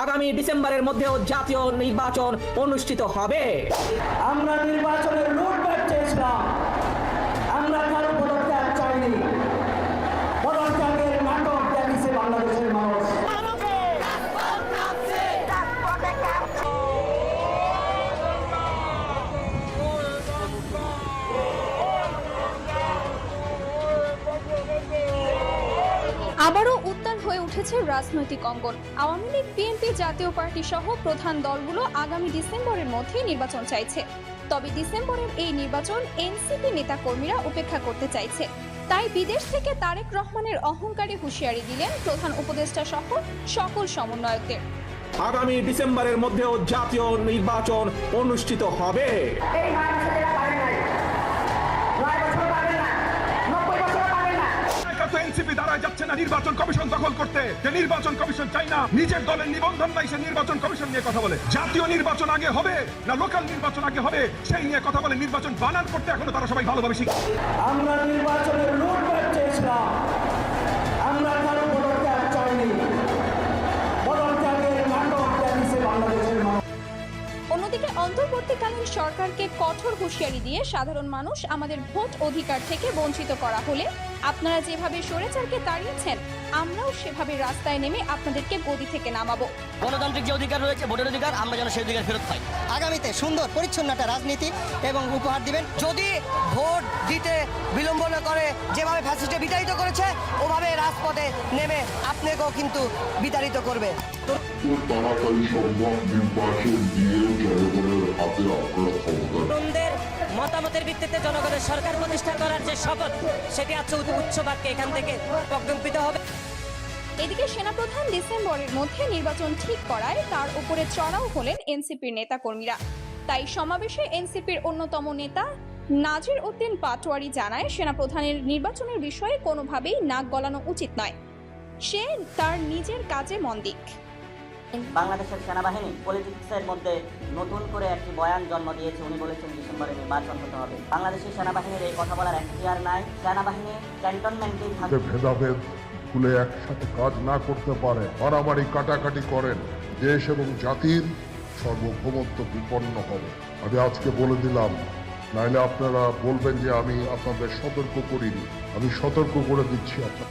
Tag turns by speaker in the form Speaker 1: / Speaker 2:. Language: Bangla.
Speaker 1: আগামী ডিসেম্বরের মধ্যেও জাতীয় নির্বাচন অনুষ্ঠিত হবে।
Speaker 2: আমরা নির্বাচনের রুটম্যাপ চেয়েছিলাম। আমরা কারও পদত্যাগ চাইনি। পদত্যাগের নাটক দেখেছে বাংলাদেশের মানুষ।
Speaker 3: আবারও হয়ে উঠেছে রাজনৈতিক অঙ্গন। আওয়ামী লীগ বিএনপি জাতীয় পার্টি সহ প্রধান দলগুলো আগামী ডিসেম্বরের মধ্যেই নির্বাচন চাইছে। তবে ডিসেম্বরের এই নির্বাচন এনসিপি নেতাকর্মীরা উপেক্ষা করতে চাইছে। তাই বিদেশ থেকে তারেক রহমানের অহংকারী হুঁশিয়ারি দিলেন প্রধান উপদেষ্টা সহ সকল সমন্বয়কদের।
Speaker 1: আগামী ডিসেম্বরের মধ্যেও জাতীয় নির্বাচন অনুষ্ঠিত হবে।
Speaker 4: সরকার দ্বারা যাচ্ছে না নির্বাচন কমিশন দখল করতে। যে নির্বাচন কমিশন চাই না, নিজের দলের নিবন্ধন নাই, সে নির্বাচন কমিশন নিয়ে কথা বলে। জাতীয় নির্বাচন আগে হবে না লোকাল নির্বাচন আগে হবে, সেই নিয়ে কথা বলে। নির্বাচন বানান করতে এখনও তারা সবাই ভালোভাবে শিখছে
Speaker 2: আমরা নির্বাচনের রুটম্যাপ চেয়েছিলাম।
Speaker 3: অন্তর্বর্তীকালীন সরকারকে কঠোর হুঁশিয়ারি দিয়ে সাধারণ মানুষ আমাদের ভোট অধিকার থেকে বঞ্চিত করা হলে আপনারা যেভাবে স্বৈরাচারকে তাড়িয়েছেন আমরাও সেভাবে রাস্তায় নেমে আপনাদেরকে গদি থেকে নামাবো।
Speaker 5: গণতান্ত্রিক যে অধিকার রয়েছে ভোটের অধিকার আমরা যেন সেই অধিকার ফেরত পাই।
Speaker 6: আগামীতে সুন্দর পরিচ্ছন্ন একটা রাজনীতি এবং উপহার দিবেন।
Speaker 5: যদি ভোট দিতে বিলম্ব না করে যেভাবে ফ্যাসিস্টে বিতাড়িত করেছে ওভাবে রাজপথে নেমে আপনাকেও কিন্তু বিতাড়িত করবে।
Speaker 7: সম্ভব নির্বাচন দিয়েও জনগণের হাতে ক্ষমতা
Speaker 8: মতামতের ভিত্তিতে জনগণের সরকার প্রতিষ্ঠা করার যে শপথ, সেটি আছে উচ্চ বাক্যে এখান থেকে হবে।
Speaker 3: এদিকে সেনাপ্রধান ডিসেম্বরের মধ্যে নির্বাচন ঠিক করায় তার উপরে চড়াও হলেন এনসিপির নেতাকর্মীরা। তাই সমাবেশে এনসিপির অন্যতম নেতা নাজির উদ্দিন পাটোয়ারি জানায়, সেনাপ্রধানের নির্বাচনের বিষয়ে কোনোভাবেই নাক গলানো উচিত নয়। সে তার নিজের কাজে মন দিক।
Speaker 9: বাংলাদেশের সেনাবাহিনী পলিটিক্সের মধ্যে নতুন করে একটি বয়ান জন্ম দিয়েছে। উনি বলেছেন ডিসেম্বরে নির্বাচন হতে হবে। বাংলাদেশের সেনাবাহিনীর এই কথা বলার এখতিয়ার নাই। সেনাবাহিনী ক্যান্টনমেন্টেই থাকবে
Speaker 7: ভেদাভেদ ভুলে একসাথে কাজ না করতে পারে, মারামারি কাটাকাটি করেন, দেশ এবং জাতির সার্বভৌমত্ব বিপন্ন হবে। আমি আজকে বলে দিলাম, নাইলে আপনারা বলবেন যে আমি আপনাদের সতর্ক করিনি। আমি সতর্ক করে দিচ্ছি আপনার